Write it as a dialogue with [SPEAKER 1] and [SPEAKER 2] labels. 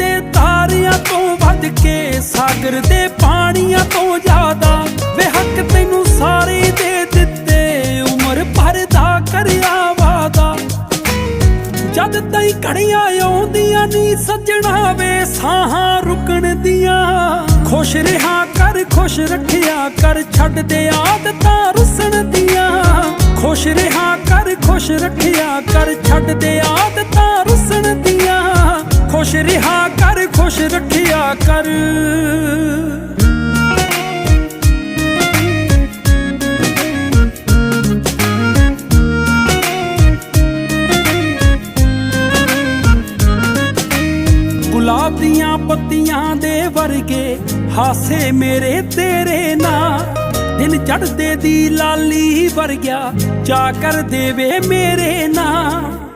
[SPEAKER 1] ਦੇ ਤਾਰਿਆਂ ਤੋਂ ਵੱਧ ਕੇ, ਸਾਗਰ ਦੇ ਪਾਣੀਆਂ ਤੋਂ ਜ਼ਿਆਦਾ। ਵੇ ਹੱਕ ਤੈਨੂੰ ਸਾਰੇ ਦੇ ਦਿੱਤੇ, ਉਮਰ ਭਰ ਦਾ ਕਰਿਆ ਵਾਦਾ ਜਦ ਤਾਈ ਘੜੀਆਂ ਆਉਂਦੀਆਂ ਨੀ ਸੱਜਣਾ ਵੇ, ਸਾਹਾਂ ਰੁਕਣ ਦੀਆਂ। ਖੁਸ਼ ਰਹਾ ਕਰ, ਖੁਸ਼ ਰੱਖਿਆ ਕਰ, ਛੱਡ ਦੇ ਆਦਤਾਂ ਰੁਸਣ ਦੀਆਂ। ਖੁਸ਼ ਰਹਾ ਕਰ, ਖੁਸ਼ ਰੱਖਿਆ ਕਰ, ਛੱਡ ਦੇ ਆਦਤਾਂ ਰੁਸਣ ਖੁਸ਼ ਰਿਹਾ ਕਰ, ਖੁਸ਼ ਰੱਖਿਆ ਕਰ। ਗੁਲਾਬ ਦੀਆਂ ਪੱਤੀਆਂ ਦੇ ਵਰਗੇ ਹਾਸੇ ਮੇਰੇ ਤੇਰੇ ਨਾਲ ਦਿਨ ਚੜਦੇ ਦੀ ਲਾਲੀ ਵਰਗਿਆ ਜਾ ਕਰ ਦੇਵੇ ਮੇਰੇ ਨਾਲ